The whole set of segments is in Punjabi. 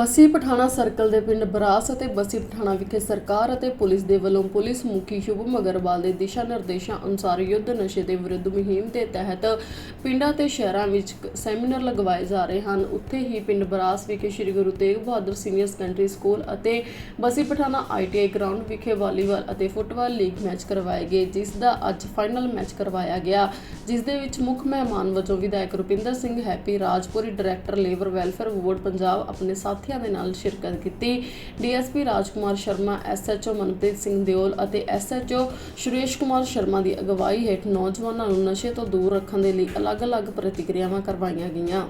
ਬਸੀ ਪਠਾਣਾ ਸਰਕਲ ਦੇ ਪਿੰਡ ਬਰਾਸ ਅਤੇ ਬਸੀ ਪਠਾਣਾ ਵਿਖੇ ਸਰਕਾਰ ਅਤੇ ਪੁਲਿਸ ਦੇ ਵੱਲੋਂ ਪੁਲਿਸ ਮੁਖੀ ਸ਼ੁਭਮ ਅਗਰਵਾਲ ਦੇ ਦਿਸ਼ਾ ਨਿਰਦੇਸ਼ਾਂ ਅਨੁਸਾਰ ਯੁੱਧ ਨਸ਼ੇ ਦੇ ਵਿਰੁੱਧ ਮੁਹਿੰਮ ਦੇ ਤਹਿਤ ਪਿੰਡਾਂ ਤੇ ਸ਼ਹਿਰਾਂ ਵਿੱਚ ਸੈਮੀਨਾਰ ਲਗਵਾਏ ਜਾ ਰਹੇ ਹਨ। ਉੱਥੇ ਹੀ ਪਿੰਡ ਬਰਾਸ ਵਿਖੇ Sri Guru Tegh Bahadur senior secondary school ਅਤੇ ਬਸੀ ਪਠਾਣਾ ਆਈਟੀਆਈ ਗਰਾਊਂਡ ਵਿਖੇ ਵਾਲੀਬਾਲ ਅਤੇ ਫੁੱਟਬਾਲ ਲੀਗ ਮੈਚ ਕਰਵਾਏ ਗਏ, ਜਿਸ ਦਾ ਅੱਜ ਫਾਈਨਲ ਮੈਚ ਕਰਵਾਇਆ ਗਿਆ। ਜਿਸ ਦੇ ਵਿੱਚ ਮੁੱਖ ਮਹਿਮਾਨ ਵਜੋਂ ਵਿਧਾਇਕ Rupinder Singh Happy, Rajpuri director labour welfare board Punjab, ਆਪਣੇ ਸਾਥੀ ਸਾਥੀਆਂ ਦੇ ਨਾਲ ਸ਼ਿਰਕਤ ਕੀਤੀ। ਡੀਐਸਪੀ ਰਾਜਕੁਮਾਰ ਸ਼ਰਮਾ, ਐਸਐਚਓ ਮਨਪ੍ਰੀਤ ਸਿੰਘ ਦਿਓਲ ਅਤੇ ਐਸਐਚਓ ਸੁਰੇਸ਼ ਕੁਮਾਰ ਸ਼ਰਮਾ ਦੀ ਅਗਵਾਈ ਹੇਠ ਨੌਜਵਾਨਾਂ ਨੂੰ ਨਸ਼ੇ ਤੋਂ ਦੂਰ ਰੱਖਣ ਦੇ ਲਈ ਅਲੱਗ-ਅਲੱਗ ਪ੍ਰਤੀਕਿਰਿਆਵਾਂ ਕਰਵਾਈਆਂ ਗਈਆਂ।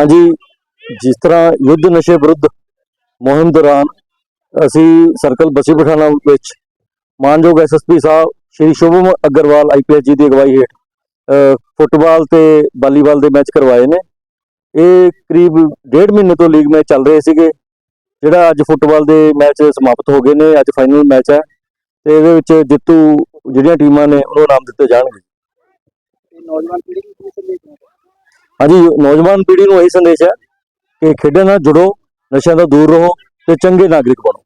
ਹਾਂਜੀ, ਜਿਸ ਤਰ੍ਹਾਂ ਯੁੱਧ ਨਸ਼ੇ ਵਿਰੁੱਧ ਮੁਹਿੰਮ ਦੌਰਾਨ ਅਸੀਂ ਸਰਕਲ ਬਸੀ ਪਠਾਣਾ ਵਿੱਚ ਮਾਨਯੋਗ ਐਸਐਸਪੀ ਸਾਹਿਬ, ਸ਼੍ਰੀ ਸ਼ੁਭਮ ਅਗਰਵਾਲ ਆਈਪੀਐਸ ਜੀ ਦੀ ਅਗਵਾਈ ਹੇਠ ਫੁੱਟਬਾਲ ਤੇ ਵਾਲੀਬਾਲ ਦੇ ਮੈਚ ਕਰਵਾਏ ਨੇ। ਇਹ ਕਰੀਬ ਡੇਢ ਮਹੀਨੇ ਤੋਂ ਲੀਗ ਮੈਚ ਚੱਲ ਰਹੇ ਸੀਗੇ, ਜਿਹੜਾ ਅੱਜ ਫੁੱਟਬਾਲ ਦੇ ਮੈਚ ਸਮਾਪਤ ਹੋ ਗਏ ਨੇ, ਅੱਜ ਫਾਈਨਲ ਮੈਚ ਹੈ ਤੇ ਇਹਦੇ ਵਿੱਚ ਜਿੱਤੂ ਜਿਹੜੀਆਂ ਟੀਮਾਂ ਨੇ, ਉਹਨੂੰ ਨਾਮ ਦਿੱਤੇ ਜਾਣਗੇ। ਨੌਜਵਾਨ ਪੀੜ੍ਹੀ ਨੂੰ ਕੀ ਸੰਦੇਸ਼ ਦੇਣਾ ਹਾਂਜੀ, ਨੌਜਵਾਨ ਪੀੜ੍ਹੀ ਨੂੰ ਇਹ ਸੰਦੇਸ਼ ਹੈ ਕਿ ਖੇਡਾਂ ਨਾਲ ਜੁੜੋ, ਨਸ਼ਿਆਂ ਤੋਂ ਦੂਰ ਰਹੋ ਤੇ ਚੰਗੇ ਨਾਗਰਿਕ ਬਣੋ।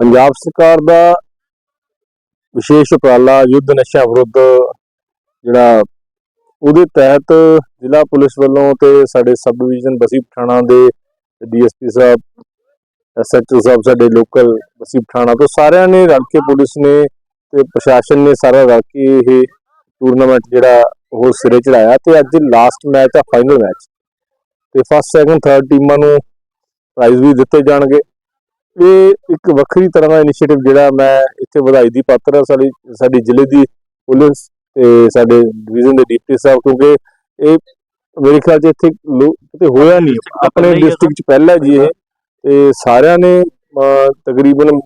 ਪੰਜਾਬ ਸਰਕਾਰ ਦਾ ਵਿਸ਼ੇਸ਼ ਉਪਰਾਲਾ ਯੁੱਧ ਨਸ਼ਾ ਵਿਰੁੱਧ ਜਿਹੜਾ, ਉਹਦੇ ਤਹਿਤ ਜ਼ਿਲ੍ਹਾ ਪੁਲਿਸ ਵੱਲੋਂ ਤੇ ਸਾਡੇ ਸਬ ਡਿਵੀਜ਼ਨ ਬਸੀ ਪਠਾਣਾ ਦੇ ਡੀਐਸਪੀ ਸਾਹਿਬ ਐਸਐਚਓ ਸਾਹਿਬ ਸਾਡੇ ਲੋਕਲ ਬਸੀ ਪਠਾਣਾ ਤੋਂ ਸਾਰਿਆਂ ਨੇ ਰਲ ਕੇ ਪੁਲਿਸ ਨੇ ਤੇ ਪ੍ਰਸ਼ਾਸਨ ਨੇ ਸਾਰਾ ਰਲ ਕੇ ਇਹ ਟੂਰਨਾਮੈਂਟ ਜਿਹੜਾ ਉਹ ਸਿਰੇ ਚੜਾਇਆ ਤੇ ਅੱਜ ਲਾਸਟ ਮੈਚ ਆ ਫਾਈਨਲ ਮੈਚ ਤੇ ਫਸਟ ਸੈਕੰਡ ਥਰਡ ਟੀਮਾਂ ਨੂੰ ਪ੍ਰਾਈਜ਼ ਵੀ ਦਿੱਤੇ ਜਾਣਗੇ। ਇਹ ਇੱਕ ਵੱਖਰੀ ਤਰ੍ਹਾਂ ਦਾ ਇਨੀਸ਼ੀਏਟਿਵ ਜਿਹੜਾ ਮੈਂ ਇੱਥੇ ਵਧਾਈ ਦੀ ਪਾਤਰ ਹਾਂ ਸਾਡੀ ਸਾਡੀ ਜ਼ਿਲ੍ਹੇ ਦੀ ਪੁਲਿਸ ਤੇ ਸਾਡੇ ਡਿਵੀਜ਼ਨ ਦੇ ਡਿਪਟੀ ਸਾਹਿਬ, ਕਿਉਂਕਿ ਇਹ ਮੇਰੇ ਖਿਆਲ 'ਚ ਇੱਥੇ ਕਿਤੇ ਹੋਇਆ ਨਹੀਂ। ਆਪਣੇ ਡਿਸਟ੍ਰਿਕਟ 'ਚ ਪਹਿਲਾ ਜੀ ਇਹ। ਤੇ ਸਾਰਿਆਂ ਨੇ ਤਕਰੀਬਨ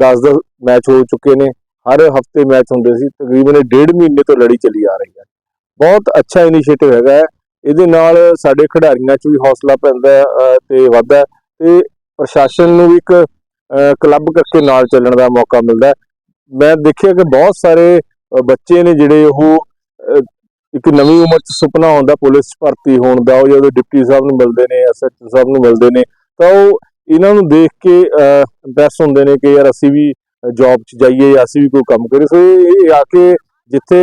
10-10 ਮੈਚ ਹੋ ਚੁੱਕੇ ਨੇ। ਹਰ ਹਫ਼ਤੇ ਮੈਚ ਹੁੰਦੇ ਸੀ, ਤਕਰੀਬਨ ਇਹ ਡੇਢ ਮਹੀਨੇ ਤੋਂ ਲੜੀ ਚਲੀ ਆ ਰਹੀ ਹੈ ਬਹੁਤ ਅੱਛਾ ਇਨੀਸ਼ੀਏਟਿਵ ਹੈਗਾ ਹੈ। ਇਹਦੇ ਨਾਲ ਸਾਡੇ ਖਿਡਾਰੀਆਂ 'ਚ ਵੀ ਹੌਸਲਾ ਪੈਂਦਾ ਤੇ ਵੱਧਦਾ ਤੇ ਪ੍ਰਸ਼ਾਸਨ ਨੂੰ ਵੀ ਇੱਕ ਕਲੱਬ ਕਰਕੇ ਨਾਲ ਚੱਲਣ ਦਾ ਮੌਕਾ ਮਿਲਦਾ ਮੈਂ ਦੇਖਿਆ ਕਿ ਬਹੁਤ ਸਾਰੇ ਬੱਚੇ ਨੇ ਜਿਹੜੇ ਉਹ ਇੱਕ ਨਵੀਂ ਉਮਰ 'ਚ ਸੁਪਨਾ ਹੁੰਦਾ ਪੁਲਿਸ ਭਰਤੀ ਹੋਣ ਦਾ, ਉਹ ਜਦੋਂ ਡਿਪਟੀ ਸਾਹਿਬ ਨੂੰ ਮਿਲਦੇ ਨੇ ਐਸਐਚਓ ਸਾਹਿਬ ਨੂੰ ਮਿਲਦੇ ਨੇ, ਤਾਂ ਉਹ ਇਹਨਾਂ ਨੂੰ ਦੇਖ ਕੇ ਇੰਪ੍ਰੈਸ ਹੁੰਦੇ ਨੇ ਕਿ ਯਾਰ ਅਸੀਂ ਵੀ ਜੌਬ 'ਚ ਜਾਈਏ ਜਾਂ ਅਸੀਂ ਵੀ ਕੋਈ ਕੰਮ ਕਰੀਏ। ਸੋ ਇਹ ਆ ਕੇ ਜਿੱਥੇ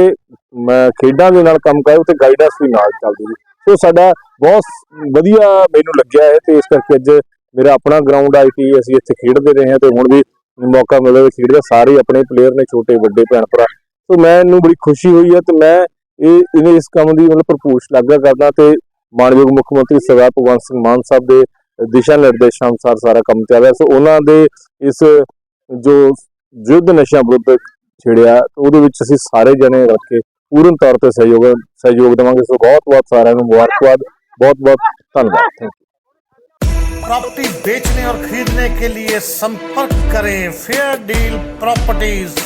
ਖੇਡਾਂ ਦੇ ਨਾਲ ਕੰਮ ਕਰਾਂ, ਉੱਥੇ ਗਾਈਡੈਂਸ ਵੀ ਨਾਲ ਚੱਲਦੀ ਜੀ। ਸੋ ਸਾਡਾ ਬਹੁਤ ਵਧੀਆ ਮੈਨੂੰ ਲੱਗਿਆ ਹੈ ਤੇ ਇਸ ਕਰਕੇ ਅੱਜ ਮੇਰਾ ਆਪਣਾ ਗਰਾਊਂਡ ਆਈ ਅਸੀਂ ਇੱਥੇ ਖੇਡਦੇ ਰਹੇ ਹਾਂ, ਤੇ ਹੁਣ ਵੀ ਮੌਕਾ ਮਿਲਿਆ ਤੇ ਖੇਡਦੇ ਸਾਰੇ ਆਪਣੇ ਪਲੇਅਰ ਨੇ, ਛੋਟੇ, ਵੱਡੇ, ਭੈਣ, ਭਰਾ। ਸੋ ਮੈਨੂੰ ਬੜੀ ਖੁਸ਼ੀ ਹੋਈ ਹੈ ਤੇ ਮੈਂ ਇਹ, ਇਹਨੇ ਇਸ ਕੰਮ ਦੀ ਮਤਲਬ ਭਰਪੂਰ ਸ਼ਲਾਘਾ ਕਰਦਾ ਤੇ ਮਾਨਯੋਗ ਮੁੱਖ ਮੰਤਰੀ ਸਰਦਾਰ ਭਗਵੰਤ ਸਿੰਘ ਮਾਨ ਸਾਹਿਬ ਦੇ ਦਿਸ਼ਾ ਨਿਰਦੇਸ਼ਾਂ ਅਨੁਸਾਰ ਸਾਰਾ ਕੰਮ ਚੱਲ ਰਿਹਾ ਸੋ ਉਹਨਾਂ ਦੇ ਇਸ ਜੋ ਯੁੱਧ ਨਸ਼ਾ ਵਿਰੁੱਧ ਛੇੜਿਆ ਤੇ ਉਹਦੇ ਵਿੱਚ ਅਸੀਂ ਸਾਰੇ ਜਣੇ ਰਲ ਕੇ ਪੂਰਨ ਤੌਰ ਤੇ ਸਹਿਯੋਗ ਸਹਿਯੋਗ ਦੇਵਾਂਗੇ ਸੋ ਬਹੁਤ ਬਹੁਤ ਸਾਰਿਆਂ ਨੂੰ ਮੁਬਾਰਕਬਾਦ ਬਹੁਤ ਬਹੁਤ ਧੰਨਵਾਦ ਥੈਂਕ ਯੂ प्रॉपर्टी बेचने और खरीदने के लिए संपर्क करें फेयर डील प्रॉपर्टीज